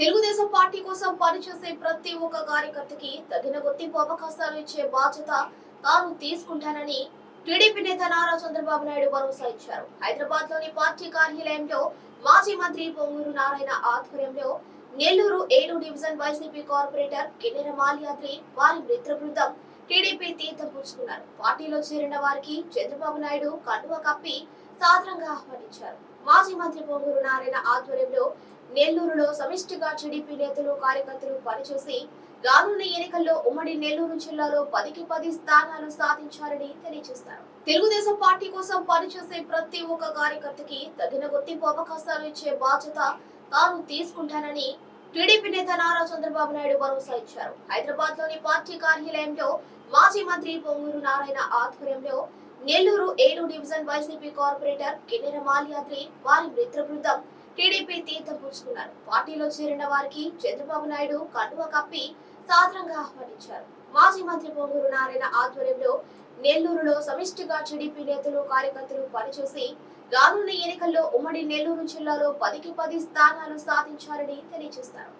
Telugu Desam party కోసం పనిచేసే ప్రతి ఒక్క కార్యకర్తకి తగిన గుర్తింపు అవకాశాలు ఇచ్చే బాధ్యత తాను తీసుకుంటానని టీడీపీ నేత నారా చంద్రబాబు నాయుడు భరోసా ఇచ్చారు. హైదరాబాద్లోని పార్టీ కార్యాలయంలో మాజీ మంత్రి పొంగూరు నారాయణ ఆధ్వర్యంలో నెల్లూరు ఏడు division YCP corporator Kinnera Malyadri వారి మిత్ర బృందం టీడీపీ తీర్థం పుచ్చుకున్నారు. పార్టీలో చేరిన వారికి చంద్రబాబు నాయుడు కండువ కప్పి సాదరంగా ఆహ్వానించారు. మాజీ మంత్రి పొంగూరు నారాయణ ఆధ్వర్యంలో నెల్లూరులో సమిష్టిగా టీడీపీ నేతలు కార్యకర్తలు పనిచేసి రానున్న ఎన్నికల్లో ఉమ్మడి నెల్లూరు జిల్లాలో పదికి పది స్థానాలు సాధించారని తెలియజేశారు. తెలుగుదేశం పార్టీ కోసం పనిచేసే ప్రతి ఒక్క కార్యకర్తకి తగిన గుర్తింపు అవకాశాలు ఇచ్చే బాధ్యత తాను తీసుకుంటానని టీడీపీ నేత నారా చంద్రబాబు నాయుడు భరోసా ఇచ్చారు. హైదరాబాద్లోని పార్టీ కార్యాలయంలో మాజీ మంత్రి పొంగూరు నారాయణ ఆధ్వర్యంలో నెల్లూరు ఏడు division YCP corporator Kinnera Malyadri వారి మిత్ర బృందం టీడీపీ తీర్థం పుచ్చుకున్నారు పార్టీలో చేరిన వారికి చంద్రబాబు నాయుడు కండువ కప్పి సాదరంగా ఆహ్వానించారు. మాజీ మంత్రి పొంగూరు నారాయణ ఆధ్వర్యంలో నెల్లూరులో సమిష్టిగా టీడీపీ నేతలు కార్యకర్తలు పనిచేసి రానున్న ఎన్నికల్లో ఉమ్మడి నెల్లూరు జిల్లాలో పదికి పది స్థానాలు సాధించారని తెలియజేశారు.